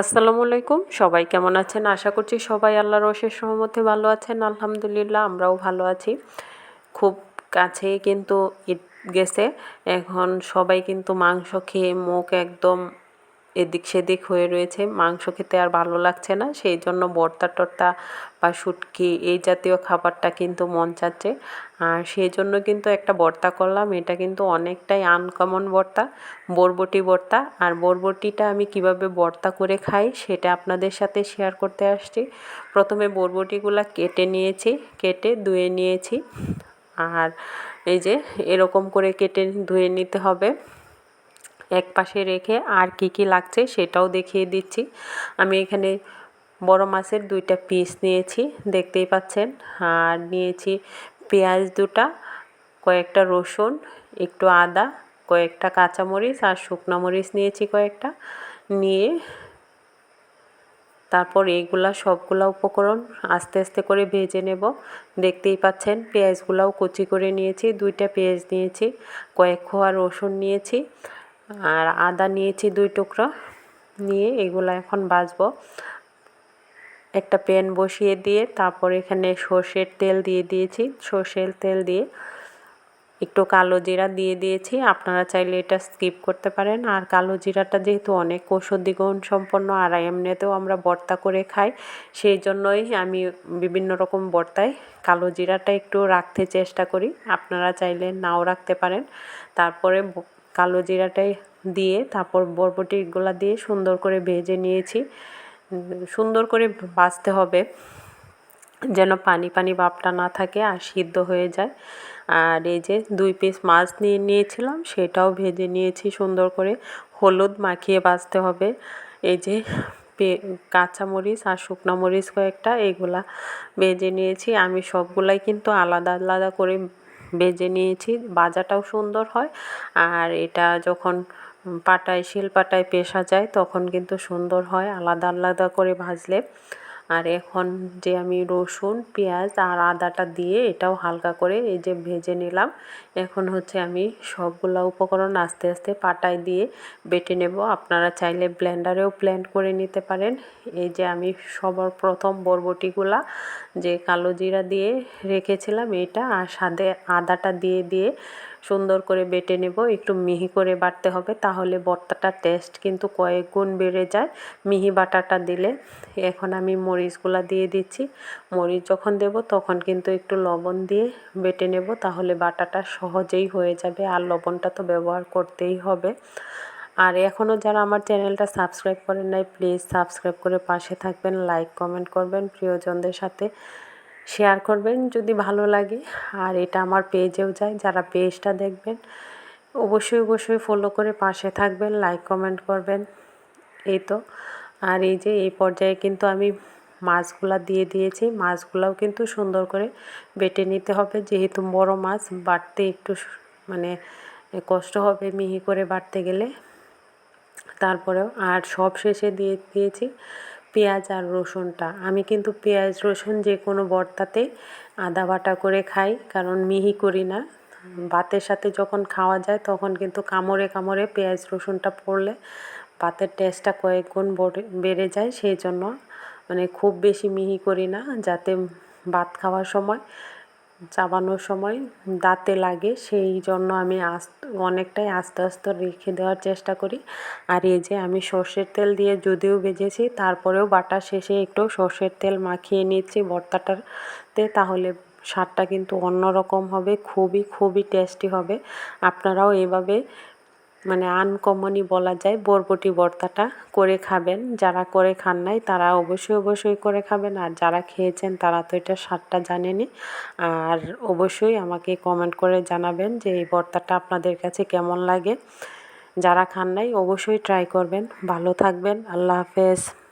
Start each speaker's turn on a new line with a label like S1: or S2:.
S1: আসসালামু আলাইকুম। সবাই কেমন আছেন? আশা করছি সবাই আল্লাহর অশেষ সহমতে ভালো আছেন। আলহামদুলিল্লাহ, আমরাও ভালো আছি। খুব কাছে কিন্তু ঈদ গেছে। এখন সবাই কিন্তু মাংস খেয়ে মুখ একদম এদিক সেদিক হয়ে রয়েছে। মাংস খেতে আর ভালো লাগছে না সেই জন্য ভর্তা, টর্তা বা শুটকি এই জাতীয় খাবারটা কিন্তু মন চাচ্ছে। আর সেই জন্য কিন্তু একটা ভর্তা করলাম, এটা কিন্তু অনেকটাই আনকমন ভর্তা, বরবটি ভর্তা। আর বরবটিটা আমি কীভাবে ভর্তা করে খাই সেটা আপনাদের সাথে শেয়ার করতে আসছি। প্রথমে বরবটিগুলো কেটে নিয়েছি, কেটে ধুয়ে নিয়েছি। আর এই যে এরকম করে কেটে ধুয়ে নিতে হবে। এক পাশে রেখে আর কি কি লাগছে সেটাও দেখিয়ে দিচ্ছি। আমি এখানে বড় মাছের দুইটা পিস নিয়েছি, দেখতেই পাচ্ছেন। আর নিয়েছি পেঁয়াজ দুটা, কয়েকটা রসুন, একটু আদা, কয়েকটা কাঁচামরিচ আর শুকনো মরিচ নিয়েছি কয়েকটা। নিয়ে তারপর এইগুলা সবগুলা উপকরণ আস্তে আস্তে করে ভেজে নেব। দেখতেই পাচ্ছেন, পেঁয়াজগুলাও কুচি করে নিয়েছি, দুইটা পেঁয়াজ নিয়েছি, কয়েক খোয়া রসুন নিয়েছি। আর আদা নিয়েছি দুই টুকরো। নিয়ে এগুলো এখন বাজবো একটা প্যান বসিয়ে দিয়ে তারপর এখানে সর্ষের তেল দিয়ে দিয়েছি। সর্ষের তেল দিয়ে একটু কালো জিরা দিয়ে দিয়েছি। আপনারা চাইলে এটা স্কিপ করতে পারেন। আর কালো জিরাটা যেহেতু অনেক ঔষধি গুণ সম্পন্ন, আর এমনিতেও আমরা বর্তা করে খাই, সেই জন্যই আমি বিভিন্ন রকম বর্তায় কালো জিরাটা একটু রাখতে চেষ্টা করি। আপনারা চাইলে নাও রাখতে পারেন। তারপরে কালো জিরাটাই দিয়ে তারপর বরবটিগুলা দিয়ে সুন্দর করে ভেজে নিয়েছি। সুন্দর করে ভাজতে হবে যেন পানি পানি ভাবটা না থাকে আর সিদ্ধ হয়ে যায়। আর এই যে দুই পিস মাছ নিয়ে নিয়েছিলাম সেটাও ভেজে নিয়েছি সুন্দর করে। হলুদ মাখিয়ে ভাজতে হবে। এই যে কাঁচামরিচ আর শুকনো মরিচ কয়েকটা এগুলা ভেজে নিয়েছি। আমি সবগুলাই কিন্তু আলাদা আলাদা করে ভেজে নিয়েছি, বাজাটাও সুন্দর হয়। আর এটা যখন পাটায় শিল পাটায় পেশা যায়, তখন কিন্তু সুন্দর হয়, আলাদা আলাদা করে ভাজলে। আর এখন যে আমি রসুন, পেঁয়াজ আর আদাটা দিয়ে এটাও হালকা করে এই যে ভেজে নিলাম। এখন হচ্ছে আমি সবগুলা উপকরণ আস্তে আস্তে পাটায় দিয়ে বেটে নেব। আপনারা চাইলে ব্লেন্ডারেও ব্লেন্ড করে নিতে পারেন। এই যে আমি সবার প্রথম বরবটিগুলা যে কালো জিরা দিয়ে রেখেছিলাম এটা আর সাদে আদাটা দিয়ে দিয়ে সুন্দর করে বেটে নেব, একটু মিহি করে বাটতে হবে, তাহলে ভর্তাটার টেস্ট কিন্তু কয়েক গুণ বেড়ে যায়। মিহি বাটাটা দিলে এখন আমি মরিচগুলা দিয়ে দিচ্ছি। মরিচ যখন দেব তখন কিন্তু একটু লবণ দিয়ে বেটে নেব, তাহলে বাটাটা সহজেই হয়ে যাবে, আর লবণটা তো ব্যবহার করতেই হবে। আর এখনও যারা আমার চ্যানেলটা সাবস্ক্রাইব করেন নাই, প্লিজ সাবস্ক্রাইব করে পাশে থাকবেন, লাইক কমেন্ট করবেন প্রিয়জনদের সাথে। শেয়ার করবেন যদি ভালো লাগে। আর এটা আমার পেজেও যায়, যারা পেজটা দেখবেন, অবশ্যই অবশ্যই ফলো করে পাশে থাকবেন লাইক কমেন্ট করবেন। এই তো। আর এই যে, এই পর্যায়ে কিন্তু আমি মাছগুলা দিয়ে দিয়েছি। মাছগুলাও কিন্তু সুন্দর করে বেটে নিতে হবে। যেহেতু বড় মাছ বাটতে একটু মানে কষ্ট হবে মিহি করে বাটতে গেলে। তারপরেও, আর সব শেষে দিয়ে, দিয়েছি। পেঁয়াজ আর রসুনটা। আমি কিন্তু পেঁয়াজ, রসুন যে কোনো বর্তাতে আদা বাটা করে খাই, কারণ মিহি করি না। ভাতের সাথে যখন খাওয়া যায়, তখন কিন্তু কামড়ে কামড়ে পেঁয়াজ, রসুনটা পড়লে ভাতের টেস্টটা কয়েক গুণ বেড়ে যায়। সেই জন্য মানে খুব বেশি মিহি করি না, যাতে ভাত খাওয়ার সময় চাবানোর সময় দাঁতে লাগে, সেই জন্য আমি আস্ত, অনেকটাই আস্তে আস্তে রেখে দেওয়ার চেষ্টা করি। আর এই যে আমি সর্ষের তেল দিয়ে যদিও ভেজেছি, তারপরেও বাটার শেষে একটু সর্ষের তেল মাখিয়ে নিচ্ছি ভর্তাটাতে, তাহলে স্বাদটা কিন্তু অন্যরকম হবে, খুবই খুবই টেস্টি হবে। আপনারাও এভাবে মানে আনকমনই বলা যায় বরবটি ভর্তাটা করে খাবেন। যারা করে খান নাই, তারা অবশ্যই অবশ্যই করে খাবেন। আর যারা খেয়েছেন, তারা তো এটা স্বাদটা জানেনি। আর অবশ্যই আমাকে কমেন্ট করে জানাবেন যে এই ভর্তাটা আপনাদের কাছে কেমন লাগে। যারা খান নাই, অবশ্যই ট্রাই করবেন। ভালো থাকবেন। আল্লাহ হাফেজ।